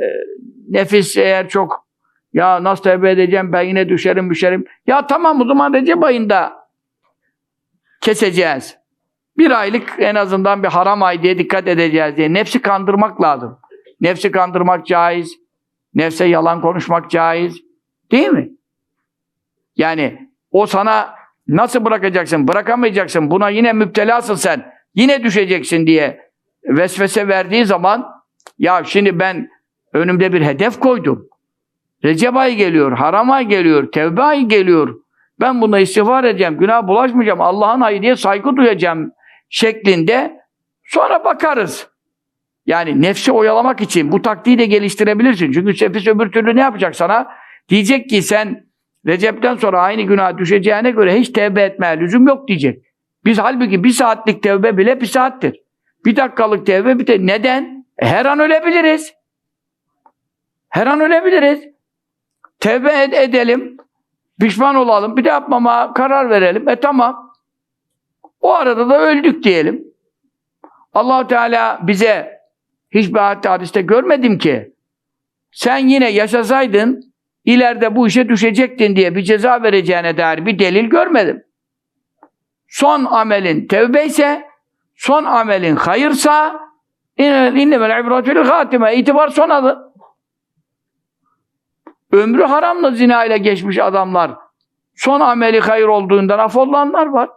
e, nefis eğer çok ya nasıl tevbe edeceğim ben yine düşerim düşerim. Ya tamam o zaman Recep ayında keseceğiz. Bir aylık en azından bir haram ay diye dikkat edeceğiz diye. Nefsi kandırmak lazım. Nefsi kandırmak caiz. Nefse yalan konuşmak caiz. Değil mi? Yani o sana nasıl bırakacaksın? Bırakamayacaksın. Buna yine müptelasın sen. Yine düşeceksin diye vesvese verdiği zaman ya şimdi ben önümde bir hedef koydum. Recep ayı geliyor, haram ay geliyor, tevbe ayı geliyor. Ben buna istiğfar edeceğim, günah bulaşmayacağım, Allah'ın ayı diye saygı duyacağım şeklinde sonra bakarız. Yani nefsi oyalamak için bu taktiği de geliştirebilirsin. Çünkü nefis öbür türlü ne yapacak sana? Diyecek ki sen Recep'ten sonra aynı günah düşeceğine göre hiç tevbe etmeye lüzum yok diyecek. Biz halbuki bir saatlik tevbe bile bir saattir. Bir dakikalık tevbe bir de neden? E, her an ölebiliriz. Her an ölebiliriz. Tevbe ed- edelim. Pişman olalım. Bir de yapmama karar verelim. E tamam. O arada da öldük diyelim. allah Teala bize hiçbir hadiste, görmedim ki sen yine yaşasaydın ileride bu işe düşecektin diye bir ceza vereceğine dair bir delil görmedim. Son amelin tevbe ise son amelin hayırsa innemel ibratül hatime itibar son. Ömrü haramla zina ile geçmiş adamlar son ameli hayır olduğundan affollananlar var.